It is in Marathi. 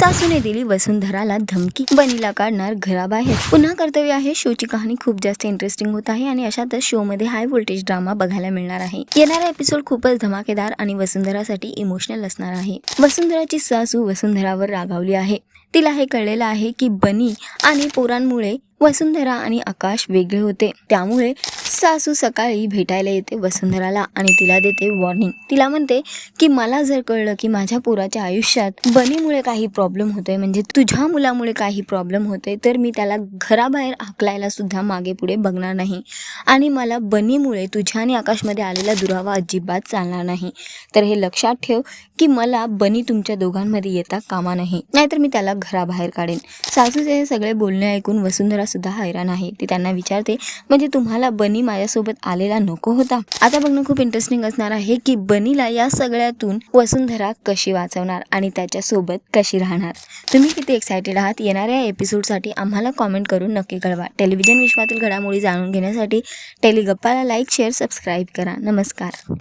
सासूने दिली वसुंधराला धमकी. बनीला काढणार घराबाहेर. पुन्हा कर्तव्य आहे शोची कहाणी खूप जास्त इंटरेस्टिंग होत आहे आणि अशातच शो मध्ये हाय व्होल्टेज ड्रामा बघायला मिळणार आहे. येणारा एपिसोड खूपच धमाकेदार आणि वसुंधरासाठी इमोशनल असणार आहे. वसुंधराची सासू वसुंधरावर रागावली आहे. तिला हे कळलेलं आहे की बनी आणि पोरांमुळे वसुंधरा आणि आकाश वेगळे होते. त्यामुळे सासू सकाळी भेटायला येते वसुंधराला आणि तिला देते वॉर्निंग तिला म्हणते की मला जर कळलं की माझ्या पोराच्या आयुष्यात बनीमुळे काही प्रॉब्लेम होतोय म्हणजे तुझ्या मुलामुळे काही प्रॉब्लेम होतोय तर मी त्याला घराबाहेर हाकलायला सुद्धा मागे पुढे बघणार नाही. आणि मला बनीमुळे तुझ्या आणि आकाशमध्ये आलेला दुरावा अजिबात चालणार नाही. तर हे लक्षात ठेव की मला बनी तुमच्या दोघांमध्ये येता कामा नाही. नाहीतर मी त्याला घराबाहेर काढेन. सासूचे हे सगळे बोलणे ऐकून वसुंधरा सुद्धा हैराण आहे. ती त्यांना विचारते म्हणजे तुम्हाला बनी माझ्यासोबत आलेला नको होता? आता बघणं खूप इंटरेस्टिंग असणार आहे की बनीला या सगळ्यातून वसुंधरा कशी वाचवणार आणि त्याच्यासोबत कशी राहणार? तुम्ही किती एक्सायटेड आहात? येणाऱ्या एपिसोडसाठी आम्हाला कॉमेंट करून नक्की कळवा. टेलिव्हिजन विश्वातील घडामोडी जाणून घेण्यासाठी टेलिगप्पाला लाईक शेअर सबस्क्राईब करा. नमस्कार.